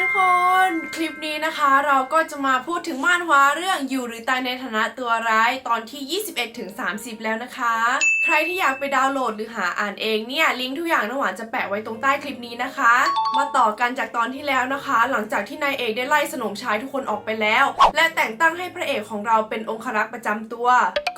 ทุก คนคลิปนี้นะคะเราก็จะมาพูดถึงม่านฮวาเรื่องอยู่หรือตายในฐานะตัวร้ายตอนที่ 21ถึง30 แล้วนะคะ ใครที่อยากไปดาวน์โหลดหรือหาอ่านเองเนี่ยลิงก์ทุกอย่างน้ำหวานจะแปะไว้ตรงใต้คลิปนี้นะคะ มาต่อกันจากตอนที่แล้วนะคะ หลังจากที่นายเอกได้ไล่สนมชายทุกคนออกไปแล้ว และแต่งตั้งให้พระเอกของเราเป็นองครักษ์ประจำตัว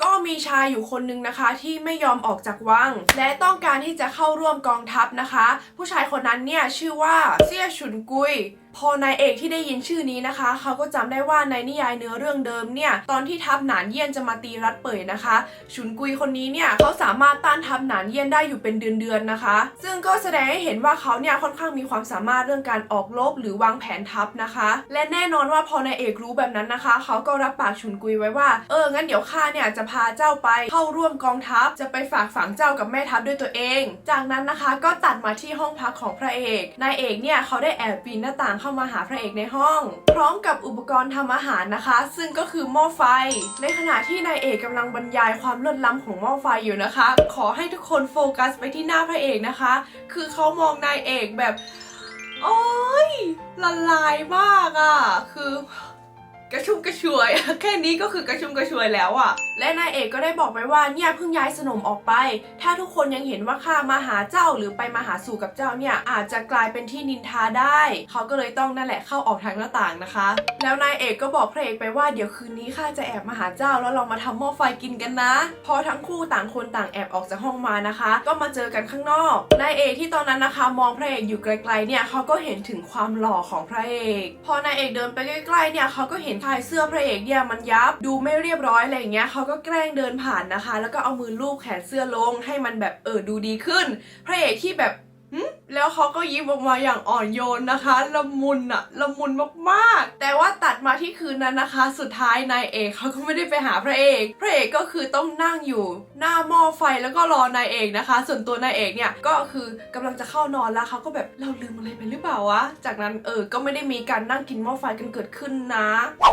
ก็มีชายอยู่คนนึงนะคะที่ไม่ยอมออกจากวัง และต้องการที่จะเข้าร่วมกองทัพนะคะ ผู้ชายคนนั้นเนี่ยชื่อว่าเซี่ยฉุนกุยพอนายเอกที่ได้ยินชื่อนี้นะคะ เขาก็จำได้ว่าในนิยายเนื้อเรื่องเดิมเนี่ยตอนที่ทัพหนานเยี่ยนจะมาตีรัดเป่ยนะคะฉุนกุยคนนี้เนี่ยเขาสามารถต้านทัพหนานเยี่ยนได้อยู่เป็นเดือนๆนะคะ ซึ่งก็แสดงให้เห็นว่าเขาเนี่ยค่อนข้างมีความสามารถเรื่องการออกรบหรือวางแผนทัพนะคะ และแน่นอนว่าพอนายเอกรู้แบบนั้นนะคะ เขาก็รับปากฉุนกุยไว้ว่าเอองั้นเดี๋ยวข้าเนี่ยจะพาเจ้าไปเข้าร่วมกองทัพจะไปฝากฝังเจ้ากับแม่ทัพด้วยตัวเอง จากนั้นนะคะก็ตัดมาที่ห้องพักของพระเอกนายเอกเนี่ยเขาได้แอบปีนหน้าต่างเข้ามาหาพระเอกในห้อง พร้อมกับอุปกรณ์ทำอาหารนะคะ ซึ่งก็คือหม้อไฟ ในขณะที่นายเอกกำลังบรรยายความล้นล้ำของหม้อไฟอยู่นะคะ ขอให้ทุกคนโฟกัสไปที่หน้าพระเอกนะคะ คือเขามองนายเอกแบบ โอ้ยละลายมากอะ่ะ คือ กระชุ่มกระชวยแค่นี้ก็คือกระชุ่มกระชวยแล้วอะ่ะและนายเอกก็ได้บอกไปว่าเนี่ยเพิ่งย้ายสนมออกไป ถ้าทุกคนยังเห็นว่าข้ามาหาเจ้าหรือไปมาหาสู่กับเจ้าเนี่ยอาจจะกลายเป็นที่นินทาได้ เขาก็เลยต้องนั่นแหละเข้าออกทางหน้าต่างนะคะ แล้วนายเอกก็บอกพระเอกไปว่าเดี๋ยวคืนนี้ข้าจะแอบมาหาเจ้าแล้วเรามาทำหม้อไฟกินกันนะ พอทั้งคู่ต่างคนต่างแอบออกจากห้องมานะคะ ก็มาเจอกันข้างนอกนายเอกที่ตอนนั้นนะคะ มองพระเอกอยู่ไกลๆเนี่ยเขาก็เห็นถึงความหล่อของพระเอก พอนายเอกเดินไปใกล้ๆเนี่ยเขาก็เห็นชายเสื้อพระเอกเนี่ยมันยับดูไม่เรียบร้อยอะไรอย่างเงี้ยเขาก็แกล้งเดินผ่านนะคะ แล้วก็เอามือลูบแขนเสื้อลงให้มันแบบเออดูดีขึ้น พระเอกที่แบบ แล้วเขาก็ยิ้มออกมาอย่างอ่อนโยนนะคะละมุนอะละมุนมากๆ แต่ว่าตัดมาที่คืนนั้นนะคะ สุดท้ายนายเอกเขาก็ไม่ได้ไปหาพระเอก พระเอกก็คือต้องนั่งอยู่ หน้าหม้อไฟแล้วก็รอนายเอกนะคะ ส่วนตัวนายเอกเนี่ยก็คือกำลังจะเข้านอนแล้วเขาก็แบบเราลืมอะไรไปหรือเปล่าวะจากนั้นเออก็ไม่ได้มีการนั่งกินหม้อไฟกันเกิดขึ้นนะ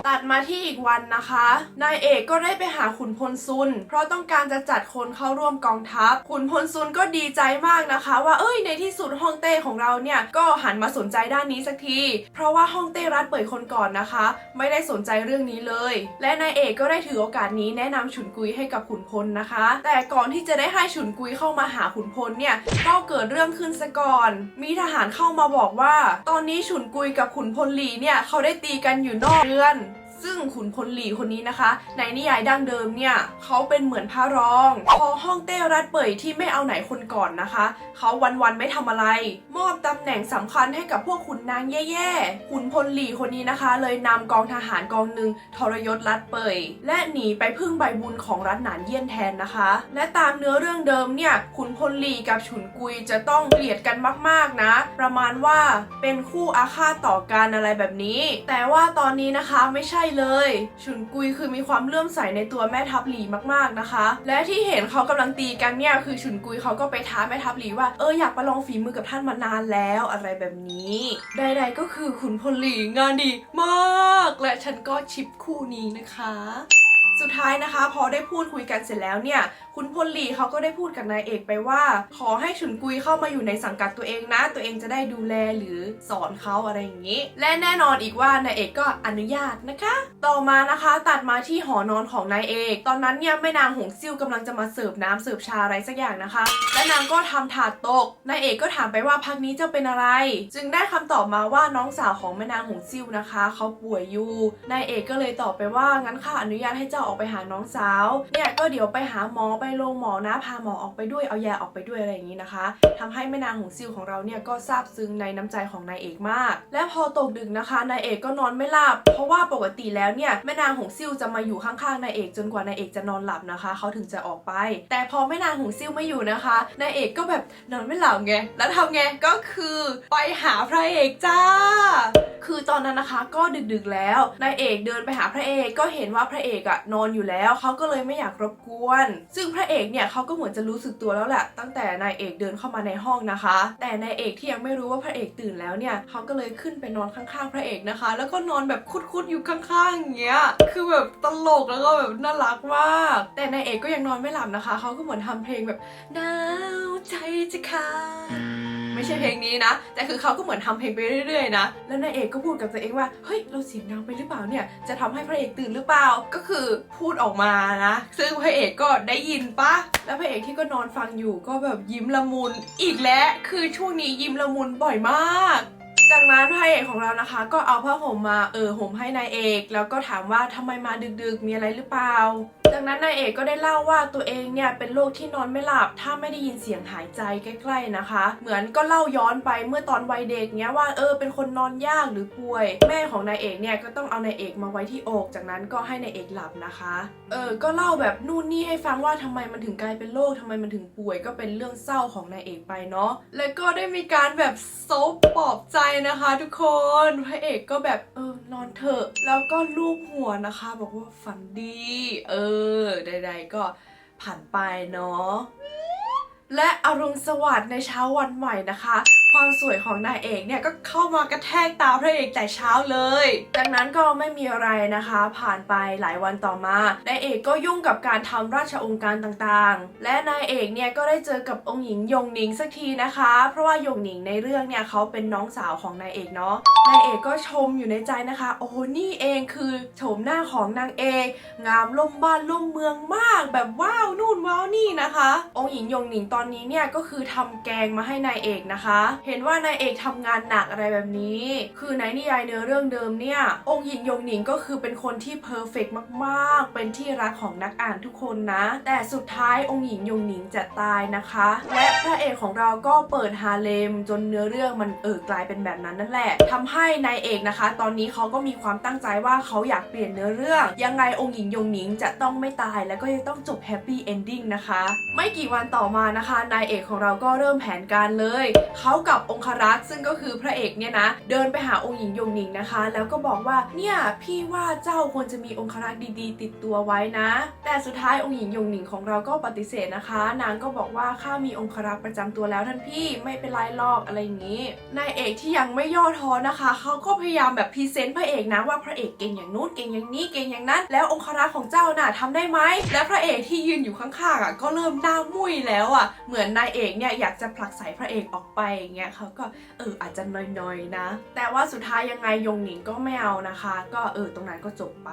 ตัดมาที่อีกวันนะคะนายเอกก็ได้ไปหาขุนพลซุน เพราะต้องการจะจัดคนเข้าร่วมกองทัพขุนพลซุนก็ดีใจมากนะคะ ว่าเอ้ยในที่สุดฮ่องเต้ของเราเนี่ยก็หันมาสนใจด้านนี้สักที เพราะว่าฮ่องเต้รัฐเปิดคนก่อนนะคะ ไม่ได้สนใจเรื่องนี้เลย และนายเอกก็ได้ถือโอกาสนี้แนะนำฉุนกุยให้กับขุนพลนะคะ แต่ก่อนที่จะได้ให้ฉุนกุยเข้ามาหาขุนพลเนี่ยก็เกิดเรื่องขึ้นซะก่อน มีทหารเข้ามาบอกว่า ตอนนี้ฉุนกุยกับขุนพลหลีเนี่ยเขาได้ตีกันอยู่นอกเรือน ซึ่งขุนพลหลีคนนี้นะคะ ในนิยายดั้งเดิมเนี่ยเขาเป็นเหมือนพระรอง พอห้องเต้รัดเป่ยที่ไม่เอาไหนคนก่อนนะคะเขาวันๆไม่ทำอะไร มอบตำแหน่งสำคัญให้กับพวกขุนนางแย่ๆขุนพลหลีคนนี้นะคะ เลยนำกองทหารกองหนึ่งทรยศรัดเป่ยและหนีไปพึ่งใบบุญของรัฐหนานเยี่ยนแทนนะคะ และตามเนื้อเรื่องเดิมเนี่ยขุนพลหลีกับฉุนกุยจะต้องเกลียดกันมากๆนะ ประมาณว่าเป็นคู่อาฆาตต่อกันอะไรแบบนี้ แต่ว่าตอนนี้นะคะไม่ใช่เลยฉุนกุยคือมีความเลื่อมใสในตัวแม่ทัพหลีมากๆนะคะ และที่เห็นเขากำลังตีกันเนี่ยคือฉุนกุยเขาก็ไปท้าแม่ทัพหลีว่าเอออยากประลองฝีมือกับท่านมานานแล้วอะไรแบบนี้ใดๆก็คือขุนพลหลีงานดีมาก และฉันก็ชิปคู่นี้นะคะ สุดท้ายนะคะ พอได้พูดคุยกันเสร็จแล้วเนี่ย คุณพลหลีเขาก็ได้พูดกับนายเอกไปว่า ขอให้ฉุนกุยเข้ามาอยู่ในสังกัดตัวเองนะ ตัวเองจะได้ดูแลหรือสอนเขาอะไรอย่างนี้ และแน่นอนอีกว่านายเอกก็อนุญาตนะคะ ต่อมานะคะตัดมาที่หอนอนของนายเอก ตอนนั้นเนี่ยแม่นางหงซิ่วกำลังจะมาเสิร์ฟน้ำเสิร์ฟชาอะไรสักอย่างนะคะ และนางก็ทำถาดตกนายเอกก็ถามไปว่าพักนี้เจ้าเป็นอะไร จึงได้คำตอบมาว่าน้องสาวของแม่นางหงซิ่วนะคะเขาป่วยอยู่นายเอกก็เลยตอบไปว่างั้นข้าอนุญาตให้เจ้าออกไปหาน้องสาว เนี่ยก็เดี๋ยวไปหาหมอไปโรงหมอนะพาหมอออกไปด้วยเอายาออกไปด้วยอะไรอย่างนี้นะคะทำให้แม่นางหงซิ่วของเราเนี่ยก็ซาบซึ้งในน้ำใจของนายเอกมาก และพอตกดึกนะคะนายเอกก็นอนไม่หลับ เพราะว่าปกติแล้วเนี่ยแม่นางหงซิ่วจะมาอยู่ข้างๆนายเอกจนกว่านายเอกจะนอนหลับนะคะเขาถึงจะออกไป แต่พอแม่นางหงซิ่วไม่อยู่นะคะนายเอกก็แบบนอนไม่หลับไงแล้วทำไงก็คือไปหาพระเอกจ้า คือตอนนั้นนะคะก็ดึกๆแล้วนายเอกเดินไปหาพระเอกก็เห็นว่าพระเอกอะนอนอยู่แล้วเขาก็เลยไม่อยากรบกวน ซึ่งพระเอกเนี่ยเขาก็เหมือนจะรู้สึกตัวแล้วแหละตั้งแต่นายเอกเดินเข้ามาในห้องนะคะ แต่นายเอกที่ยังไม่รู้ว่าพระเอกตื่นแล้วเนี่ยเขาก็เลยขึ้นไปนอนข้างๆ พระเอกนะคะ แล้วก็นอนแบบคุดๆอยู่ข้างๆอย่างเงี้ยคือแบบตลกแล้วก็แบบน่ารักมากแต่นายเอกก็ยังนอนไม่หลับนะคะเขาก็เหมือนทำเพลงแบบหนาวใจจะขาด ไม่ใช่เพลงนี้นะ แต่คือเขาก็เหมือนทำเพลงไปเรื่อยๆนะ แล้วนายเอกก็พูดกับตัวเองว่า เฮ้ย เราเสียงดังไปหรือเปล่าเนี่ย จะทำให้พระเอกตื่นหรือเปล่า ก็คือพูดออกมานะ ซึ่งพระเอกก็ได้ยินปะ แล้วพระเอกที่ก็นอนฟังอยู่ก็แบบยิ้มละมุน อีกแล้ว คือช่วงนี้ยิ้มละมุนบ่อยมากจากนั้นพระเอกของเรานะคะ ก็เอาผ้าห่มมาเออห่มให้นายเอก แล้วก็ถามว่าทำไมมาดึกๆ มีอะไรหรือเปล่า จากนั้นนายเอกก็ได้เล่าว่าตัวเองเนี่ยเป็นโรคที่นอนไม่หลับ ถ้าไม่ได้ยินเสียงหายใจใกล้ ๆนะคะ เหมือนก็เล่าย้อนไปเมื่อตอนวัยเด็กเนี้ยว่าเออเป็นคนนอนยากหรือป่วย แม่ของนายเอกเนี่ยก็ต้องเอานายเอกมาไว้ที่อก จากนั้นก็ให้นายเอกหลับนะคะเออก็เล่าแบบนู่นนี่ให้ฟังว่าทำไมมันถึงกลายเป็นโรคทำไมมันถึงป่วย ก็เป็นเรื่องเศร้าของนายเอกไปเนาะแล้วก็ได้มีการแบบโซบปลอบใจนะคะ ทุกคนพระเอกก็แบบเออนอนเถอะแล้วก็ลูบหัวนะคะ บอกว่าฝันดี เออใด ๆ ก็ผ่านไปเนาะและอรุณสวัสดิ์ในเช้าวันใหม่นะคะ ความสวยของนายเอกเนี่ยก็เข้ามากระแทกตาพระเอกแต่เช้าเลยจากนั้นก็ไม่มีอะไรนะคะ ผ่านไปหลายวันต่อมานายเอกก็ยุ่งกับการทำราชองค์การต่างๆ และนายเอกเนี่ยก็ได้เจอกับองค์หญิงยงหนิงสักทีนะคะ เพราะว่ายงหนิงในเรื่องเนี่ยเขาเป็นน้องสาวของนายเอกเนาะนายเอกก็ชมอยู่ในใจนะคะ โอ้โหนี่เองคือโฉมหน้าของนางเอกงามล่มบ้านล่มเมืองมาก แบบว้าวนู่นว้าวนี่นะคะ องค์หญิงยงหนิงตอนนี้เนี่ยก็คือทำแกงมาให้นายเอกนะคะเห็นว่านายเอกทำงานหนักอะไรแบบนี้ คือในนิยายเนื้อเรื่องเดิมเนี่ย องค์หญิงยงหนิงก็คือเป็นคนที่เพอร์เฟกมาก ๆ เป็นที่รักของนักอ่านทุกคนนะ แต่สุดท้ายองค์หญิงยงหนิงจะตายนะคะ และพระเอกของเราก็เปิดฮาเลม จนเนื้อเรื่องมันเออกลายเป็นแบบนั้นนั่นแหละทำให้นายเอกนะคะ ตอนนี้เขาก็มีความตั้งใจว่าเขาอยากเปลี่ยนเนื้อเรื่อง ยังไงองค์หญิงยงหนิงจะต้องไม่ตายแล้วก็ยังต้องจบแฮปปี้เอนดิ้งนะคะ ไม่กี่วันต่อมานะคะนายเอกของเราก็เริ่มแผนการเลยเขากับองครักษ์ซึ่งก็คือพระเอกเนี่ยนะ เดินไปหาองค์หญิงยงหนิงนะคะ แล้วก็บอกว่าเนี่ยพี่ว่าเจ้าควรจะมีองครักษ์ดีๆ ติดตัวไว้นะ แต่สุดท้ายองค์หญิงยงหนิงของเราก็ปฏิเสธนะคะ นางก็บอกว่าข้ามีองครักษ์ประจำตัวแล้วท่านพี่ไม่เป็นไรหรอกอะไรอย่างนี้นายเอกที่ยังไม่ย่อท้อนะคะเขาก็พยายามแบบพรีเซนต์พระเอกนะว่าพระเอกเก่งอย่างนู้นเก่งอย่างนี้เก่งอย่างนั้น แล้วองครักษ์ของเจ้าน่ะทำได้ไหมและพระเอกที่ยืนอยู่ข้างๆอะก็เริ่มหน้ามุ้ยแล้วอะเหมือนนายเอกเนี่ยอยากจะผลักใส่พระเอกออกไปอย่างเงี้ยเขาก็เอออาจจะน้อยๆนะ แต่ว่าสุดท้ายยังไงยงหนิงก็ไม่เอานะคะ ก็เออตรงนั้นก็จบไป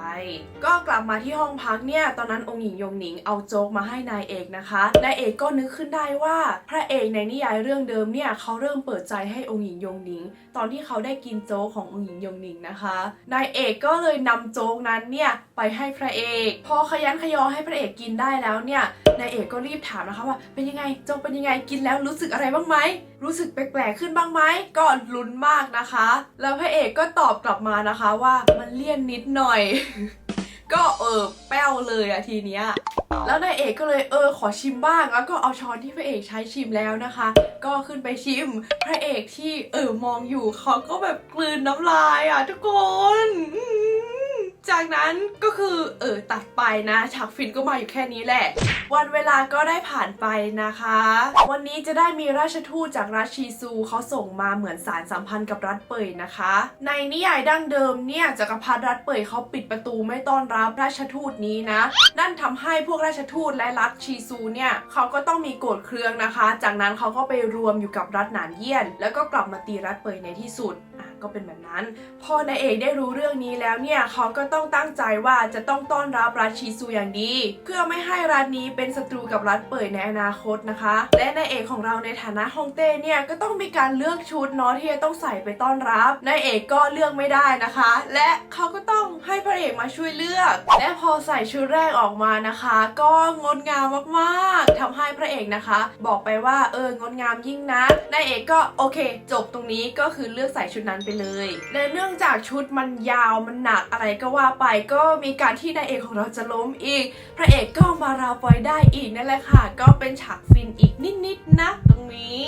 ก็กลับมาที่ห้องพักเนี่ยตอนนั้นองค์หญิงยงหนิงเอาโจ๊กมาให้นายเอกนะคะนายเอกก็นึกขึ้นได้ว่าพระเอกในนิยายเรื่องเดิมเนี่ยเขาเริ่มเปิดใจให้องค์หญิงยงหนิง ตอนที่เขาได้กินโจ๊กขององค์หญิงยงหนิงนะคะนายเอกก็เลยนำโจ๊กนั้นเนี่ยไปให้พระเอก พอขยันขยอให้พระเอกกินได้แล้วเนี่ยนายเอกก็รีบถามนะคะว่าเป็นยังไงโจ๊กเป็นยังไงกินแล้วรู้สึกอะไรบ้างไหมรู้สึกแปลลกๆขึ้นบ้างไหมก็ลุ้นมากนะคะ แล้วพระเอกก็ตอบกลับมานะคะว่ามันเลี่ยนนิดหน่อย ก็เออแป้วเลยอะทีเนี้ยแล้วนายเอกก็เลยเออขอชิมบ้าง แล้วก็เอาช้อนที่พระเอกใช้ชิมแล้วนะคะ ก็ขึ้นไปชิม พระเอกที่เออมองอยู่เขาก็แบบกลืนน้ำลายอะทุกคน จากนั้นก็คือเออตัดไปนะฉากฟินก็มาอยู่แค่นี้แหละ วันเวลาก็ได้ผ่านไปนะคะ วันนี้จะได้มีราชทูตจากรัฐชีซูเขาส่งมาเหมือนสารสัมพันธ์กับรัฐเปยนะคะ ในนิยายดั้งเดิมเนี่ยจักรพรรดิรัฐเปยเขาปิดประตูไม่ต้อนรับราชทูตนี้นะ นั่นทำให้พวกราชทูตและรัฐชีซูเนี่ยเขาก็ต้องมีโกรธเครืองนะคะ จากนั้นเขาก็ไปรวมอยู่กับรัฐหนานเยี่ยน แล้วก็กลับมาตีรัฐเปยในที่สุดอะก็เป็นแบบนั้น พอนายเอกได้รู้เรื่องนี้แล้วเนี่ยเขาก็ต้องตั้งใจว่าจะต้องต้อนรับรัฐชีซูอย่างดี เพื่อไม่ให้รัฐนี้เป็นศัตรูกับรัฐเปิดในอนาคตนะคะ และนายเอกของเราในฐานะฮองเต้เนี่ยก็ต้องมีการเลือกชุดเนาะที่จะต้องใส่ไปต้อนรับนายเอกก็เลือกไม่ได้นะคะ และเขาก็ต้องให้พระเอกมาช่วยเลือก และพอใส่ชุดแรกออกมานะคะ ก็งดงามมากๆทำให้พระเอกนะคะ บอกไปว่าเอองดงามยิ่งนะนายเอกก็โอเค จบตรงนี้ก็คือเลือกใส่ชุดนั้นไปเลยและเนื่องจากชุดมันยาวมันหนักอะไรก็ว่าไปก็มีการที่นายเอกของเราจะล้มอีก พระเอกก็มาราปอยได้อีกนั่นแหละค่ะ ก็เป็นฉากฟินอีกนิดๆนะตรงนี้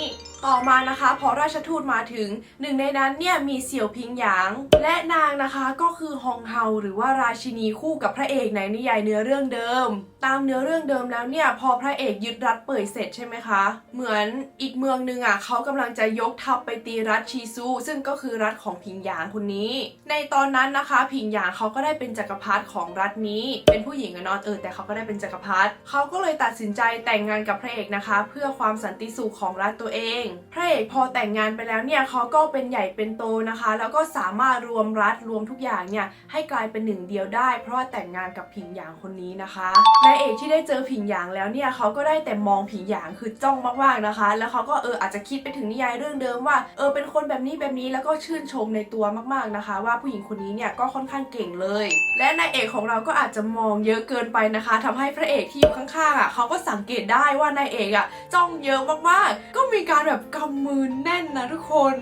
ต่อมานะคะพอราชทูตมาถึงหนึ่งในนั้นเนี่ยมีเสี่ยวพิงหยาง และนางนะคะก็คือฮองเฮาหรือว่าราชินีคู่กับพระเอกในนิยายเนื้อเรื่องเดิม ตามเนื้อเรื่องเดิมแล้วเนี่ยพอพระเอกยึดรัฐเปิดเสร็จใช่ไหมคะ เหมือนอีกเมืองหนึงอะเขากำลังจะยกทัพไปตีรัฐชีซู ซึ่งก็คือรัฐของพิงหยางคนนี้ ในตอนนั้นนะคะ พิงหยางเขาก็ได้เป็นจักรพรรดิของรัฐนี้ เป็นผู้หญิงอะนาะเออแต่เขาก็ได้เป็นจักรพรรดิเขาก็เลยตัดสินใจแต่งงานกับพระเอกนะคะ เพื่อความสันติสุขของรัฐตัวเองพระเอกพอแต่งงานไปแล้วเนี่ยเขาก็เป็นใหญ่เป็นโตนะคะ แล้วก็สามารถรวมรัฐรวมทุกอย่างเนี่ยให้กลายเป็นหนึ่งเดียวได้ เพราะว่าแต่งงานกับผิงหยางคนนี้นะคะนายเอกที่ได้เจอผิงหยางแล้วเนี่ยเขาก็ได้แต่มองผิงหยางคือจ้องมากๆนะคะ แล้วเขาก็เอออาจจะคิดไปถึงนิยายเรื่องเดิมว่าเออเป็นคนแบบนี้แบบนี้แล้วก็ชื่นชมในตัวมากๆนะคะ ว่าผู้หญิงคนนี้เนี่ยก็ค่อนข้างเก่งเลย และนายเอกของเราก็อาจจะมองเยอะเกินไปนะคะทำให้พระเอกที่อยู่ข้างๆอะเขาก็สังเกตได้ว่านายเอกอะจ้องเยอะมากๆ ก็มีการแบบกำมือแน่นนะทุกคน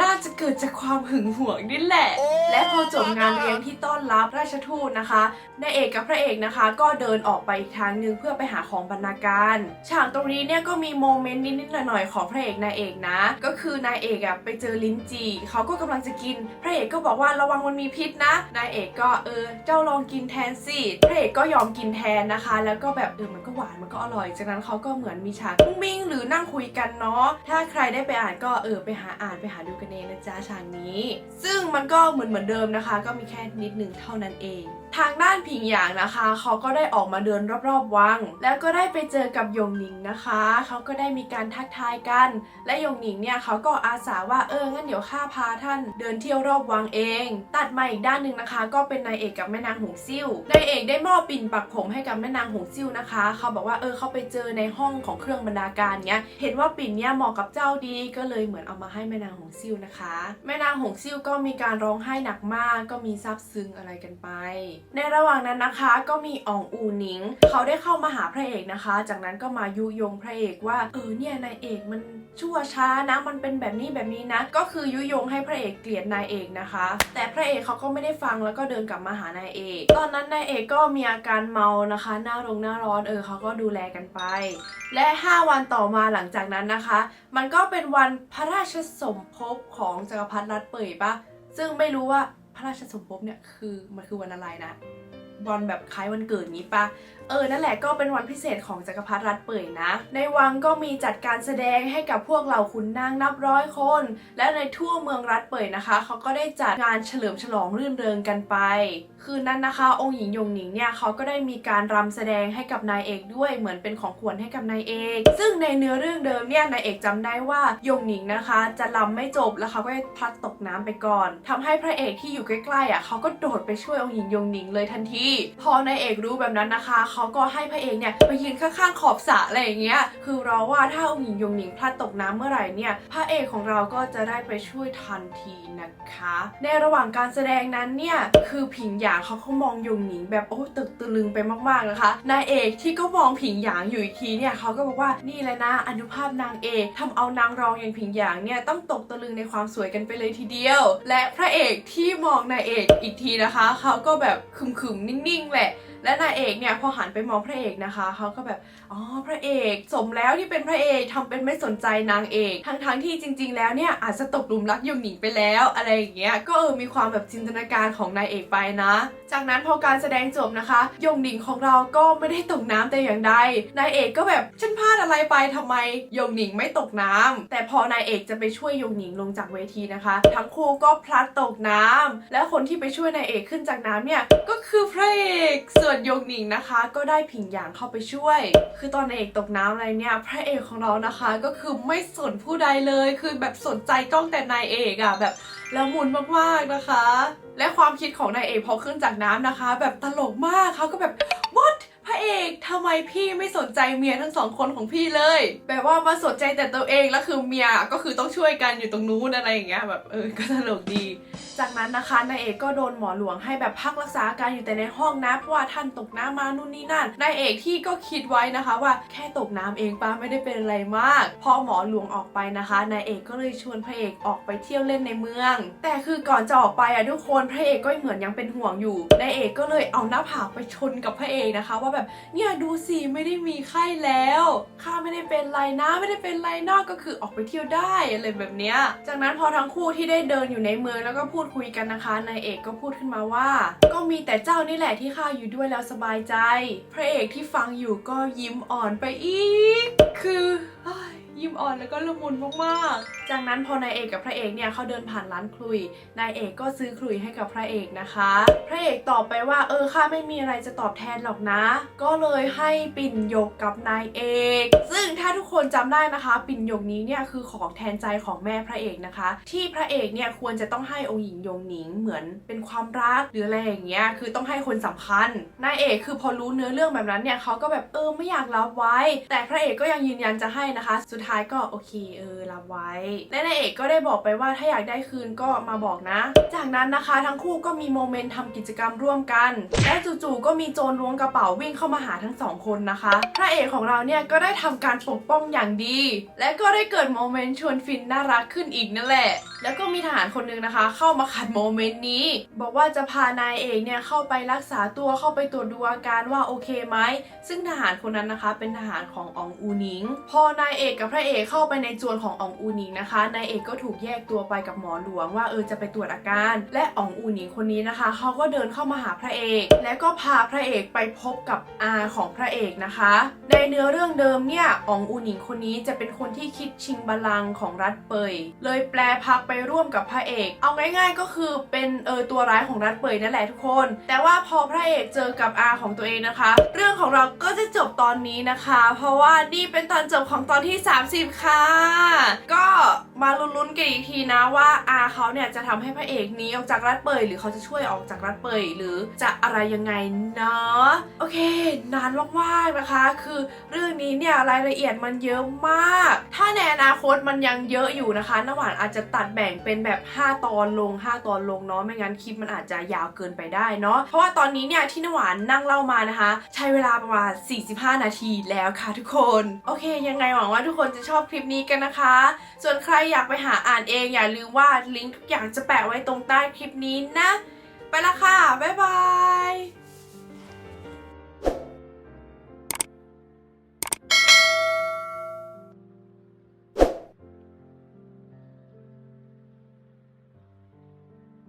น่าจะเกิดจากความหึงหวงนี่แหละ และพอจบงานเลี้ยงที่ต้อนรับราชทูตนะคะนายเอกกับพระเอกนะคะ ก็เดินออกไปอีกทางหนึ่งเพื่อไปหาของบรรณาการฉากตรงนี้เนี่ยก็มีโมเมนต์นิดๆหน่อยๆของพระเอกนายเอกนะ ก็คือนายเอกอะไปเจอลิ้นจี่เขาก็กำลังจะกิน พระเอกก็บอกว่าระวังมันมีพิษนะนายเอกก็เออเจ้าลองกินแทนสิพระเอกก็ยอมกินแทนนะคะ แล้วก็แบบเออมันก็หวานมันก็อร่อย จากนั้นเขาก็เหมือนมีฉากมุ้งมิ้งหรือนั่งคุยกันเนาะถ้าใครได้ไปอ่านก็เออไปหาอ่านไปหาดูกันเองนะจ๊ะฉากนี้ ซึ่งมันก็เหมือนเหมือนเดิมนะคะ ก็มีแค่นิดนึงเท่านั้นเอง ทางด้านผิงหยางนะคะ เขาก็ได้ออกมาเดินรอบๆวัง แล้วก็ได้ไปเจอกับยงหนิงนะคะ เขาก็ได้มีการทักทายกัน และยงหนิงเนี่ยเขาก็อาสาว่าเอองั้นเดี๋ยวข้าพาท่านเดินเที่ยวรอบวังเอง ตัดมาอีกด้านหนึ่งนะคะ ก็เป็นนายเอกกับแม่นางหงซิ่วนายเอกได้มอบปิ่นปักผมให้กับแม่นางหงซิ่วนะคะ เขาบอกว่าเออเขาไปเจอในห้องของเครื่องบรรณาการเนี้ย เห็นว่าปิ่นเนี่ยเหมาะกับเจ้าดี ก็เลยเหมือนเอามาให้แม่นางหงซิ่วนะคะ แม่นางหงซิ่วก็มีการร้องไห้หนักมาก ก็มีซาบซึ้งอะไรกันไปในระหว่างนั้นนะคะก็มีอองอูนิงเขาได้เข้ามาหาพระเอกนะคะ จากนั้นก็มายุยงพระเอกว่าเออเนี่ยนายเอกมันชั่วช้านะมันเป็นแบบนี้แบบนี้นะ ก็คือยุยงให้พระเอกเกลียดนายเอกนะคะ แต่พระเอกเขาก็ไม่ได้ฟังแล้วก็เดินกลับมาหานายเอก ตอนนั้นนายเอกก็มีอาการเมานะคะ หน้ารงหน้าร้อนเออเขาก็ดูแลกันไป และ 5 วันต่อมาหลังจากนั้นนะคะ มันก็เป็นวันพระราชสมภพของจักรพรรดิรัตเปยปะซึ่งไม่รู้ว่า พระราชสมภพเนี่ยคือมันคือวันอะไรนะ บอลแบบคล้ายวันเกิดนี้ปะ เออ นั่นแหละก็เป็นวันพิเศษของจักรพรรดิรัตเป่ยนะ ในวังก็มีจัดการแสดงให้กับพวกเหล่าขุนนางนับร้อยคน และในทั่วเมืองรัตเป่ยนะคะ เขาก็ได้จัดงานเฉลิมฉลองรื่นเริงกันไป คืนนั้นนะคะ องค์หญิงยงหนิงเนี่ยเขาก็ได้มีการรำแสดงให้กับนายเอกด้วยเหมือนเป็นของขวัญให้กับนายเอก ซึ่งในเนื้อเรื่องเดิมเนี่ยนายเอกจำได้ว่ายงหนิงนะคะ จะรำไม่จบแล้วเขาก็พลัดตกน้ำไปก่อนทำให้พระเอกที่อยู่ใกล้ๆอะเขาก็โดดไปช่วยองค์หญิงยงหนิงเลยทันที พอนายเอกรู้แบบนั้นนะคะเขาก็ให้พระเอกเนี่ยไปยืนข้างๆขอบสระอะไรอย่างเงี้ยคือเราว่าถ้าองหญิงยงหนิงพลัดตกน้ำเมื่อไหร่เนี่ยพระเอกของเราก็จะได้ไปช่วยทันทีนะคะ ในระหว่างการแสดงนั้นเนี่ยคือผิงหยางเขาก็มองยงหนิงแบบโอ้ตึกตะลึงไปมากๆนะคะนายเอกที่ก็มองผิงหยางอยู่อีกทีเนี่ยเขาก็บอกว่านี่แหละนะอนุภาพนางเอกทำเอานางรองอย่างผิงหยางเนี่ยต้องตกตะลึงในความสวยกันไปเลยทีเดียว และพระเอกที่มองนายเอกอีกทีนะคะเขาก็แบบขึมๆนิ่งๆแหละ และนายเอกเนี่ยพอหันไปมองพระเอกนะคะเขาก็แบบอ๋อพระเอกสมแล้วที่เป็นพระเอกทำเป็นไม่สนใจนางเอก ทั้งๆที่จริง ๆ แล้วเนี่ยอาจจะตกหลุมรักยงหนิงไปแล้วอะไรอย่างเงี้ยก็เออมีความแบบจินตนาการของนายเอกไปนะ จากนั้นพอการแสดงจบนะคะ ยงหนิงของเราก็ไม่ได้ตกน้ำแต่อย่างใดนายเอกก็แบบฉันพลาดอะไรไปทำไมยงหนิงไม่ตกน้ำแต่พอนายเอกจะไปช่วยยงหนิงลงจากเวทีนะคะ ทั้งคู่ก็พลัดตกน้ำและคนที่ไปช่วยนายเอกขึ้นจากน้ำเนี่ยก็คือพระเอกสวนยงหนิงนะคะ ก็ได้ผิงหยางเข้าไปช่วย คือตอนนายเอกตกน้ำอะไรเนี่ย พระเอกของเรานะคะ ก็คือไม่สนผู้ใดเลย คือแบบสนใจจ้องแต่นายเอกอะแบบละมุนมากๆนะคะ และความคิดของนายเอกพอขึ้นจากน้ำนะคะ แบบตลกมากเขาก็แบบ what พระเอกทำไมพี่ไม่สนใจเมียทั้งสองคนของพี่เลย แบบว่ามาสนใจแต่ตัวเองแล้วคือเมียก็คือต้องช่วยกันอยู่ตรงนู้นอะไรอย่างเงี้ยแบบเออก็ตลกดี จากนั้นนะคะนายเอกก็โดนหมอหลวงให้แบบพักรักษาอาการอยู่แต่ในห้องนะเพราะว่าท่านตกน้ำมานู่นนี่นั่นนายเอกที่ก็คิดไว้นะคะว่าแค่ตกน้ำเองป้าไม่ได้เป็นอะไรมาก พอหมอหลวงออกไปนะคะนายเอกก็เลยชวนพระเอกออกไปเที่ยวเล่นในเมือง แต่คือก่อนจะออกไปอะทุกคนพระเอกก็เหมือนยังเป็นห่วงอยู่นายเอกก็เลยเอาหน้าผากไปชนกับพระเอกนะคะ ว่าแบบเนี่ยดูสิไม่ได้มีไข้แล้วข้าไม่ได้เป็นไรนะไม่ได้เป็นไรนอกก็คือออกไปเที่ยวได้อะไรแบบเนี้ยจากนั้นพอทั้งคู่ที่ได้เดินอยู่ในเมืองแล้วก็พูดคุยกันนะคะนายเอกก็พูดขึ้นมาว่า ก็มีแต่เจ้านี่แหละที่ข้าอยู่ด้วยแล้วสบายใจ พระเอกที่ฟังอยู่ก็ยิ้มอ่อนไปอีก คืออ ยิ้มอ่อนแล้วก็ละมุนมากๆ จากนั้นพอนายเอกกับพระเอกเนี่ยเขาเดินผ่านร้านคลุย นายเอกก็ซื้อคลุยให้กับพระเอกนะคะ พระเอกตอบไปว่าเออข้าไม่มีอะไรจะตอบแทนหรอกนะ ก็เลยให้ปิ่นหยกกับนายเอก ซึ่งถ้าทุกคนจำได้นะคะ ปิ่นหยกนี้เนี่ยคือของแทนใจของแม่พระเอกนะคะ ที่พระเอกเนี่ยควรจะต้องให้องค์หญิงยงหนิงเหมือนเป็นความรักหรืออะไรอย่างเงี้ยคือต้องให้คนสำคัญนายเอกคือพอรู้เนื้อเรื่องแบบนั้นเนี่ยเขาก็แบบเออไม่อยากรับไว้ แต่พระเอกก็ยังยืนยันจะให้นะคะสุดท้ายก็โอเคเออรับไว้ และนายเอกก็ได้บอกไปว่าถ้าอยากได้คืนก็มาบอกนะ จากนั้นนะคะทั้งคู่ก็มีโมเมนต์ทำกิจกรรมร่วมกัน และจู่ๆก็มีโจรล้วงกระเป๋าวิ่งเข้ามาหาทั้งสองคนนะคะ พระเอกของเราเนี่ยก็ได้ทำการปกป้องอย่างดี และก็ได้เกิดโมเมนต์ชวนฟินน่ารักขึ้นอีกนั่นแหละ แล้วก็มีทหารคนหนึงนะคะ เข้ามาขัดโมเมนต์นี้ บอกว่าจะพานายเอกเนี่ยเข้าไปรักษาตัวเข้าไปตรวจดูอาการว่าโอเคไหมซึ่งทหารคนนั้นนะคะ เป็นทหารของอองอูนิง พอนายเอกกับพระเอกเข้าไปในจวนของอองอูหนิงนะคะ นายเอกก็ถูกแยกตัวไปกับหมอหลวงว่าเออจะไปตรวจอาการ และอองอูหนิงคนนี้นะคะเขาก็เดินเข้ามาหาพระเอก และก็พาพระเอกไปพบกับอาของพระเอกนะคะ ในเนื้อเรื่องเดิมเนี่ยอองอูหนิงคนนี้จะเป็นคนที่คิดชิงบัลลังก์ของรัฐเปย เลยแปลพักไปร่วมกับพระเอก เอาง่าย ๆ ก็คือเป็นเออตัวร้ายของรัฐเปยนั่นแหละทุกคน แต่ว่าพอพระเอกเจอกับอาของตัวเองนะคะ เรื่องของเราก็จะจบตอนนี้นะคะ เพราะว่านี่เป็นตอนจบของตอนที่30 ค่ะ ก็ มาลุ้นๆกันอีกทีนะว่าอาเขาเนี่ยจะทำให้พระเอกหนี้ออกจากรัฐเปยหรือเขาจะช่วยออกจากรัฐเปยหรือจะอะไรยังไงเนาะโอเค นานมากๆนะคะ คือเรื่องนี้เนี่ยรายละเอียดมันเยอะมาก ถ้าในอนาคตมันยังเยอะอยู่นะคะน้ำหวานอาจจะตัดแบ่งเป็นแบบ 5 ตอนลง 5 ตอนลงเนาะไม่งั้นคลิปมันอาจจะยาวเกินไปได้เนาะเพราะว่าตอนนี้เนี่ยที่น้ำหวานนั่งเล่ามานะคะ ใช้เวลาประมาณ 45 นาทีแล้วค่ะทุกคน โอเค ยังไงหวังว่าทุกคนจะชอบคลิปนี้กันนะคะ ส่วนใครอยากไปหาอ่านเองอย่าลืมว่าลิงก์ทุกอย่างจะแปะไว้ตรงใต้คลิปนี้นะ ไปละค่ะ บ๊ายบาย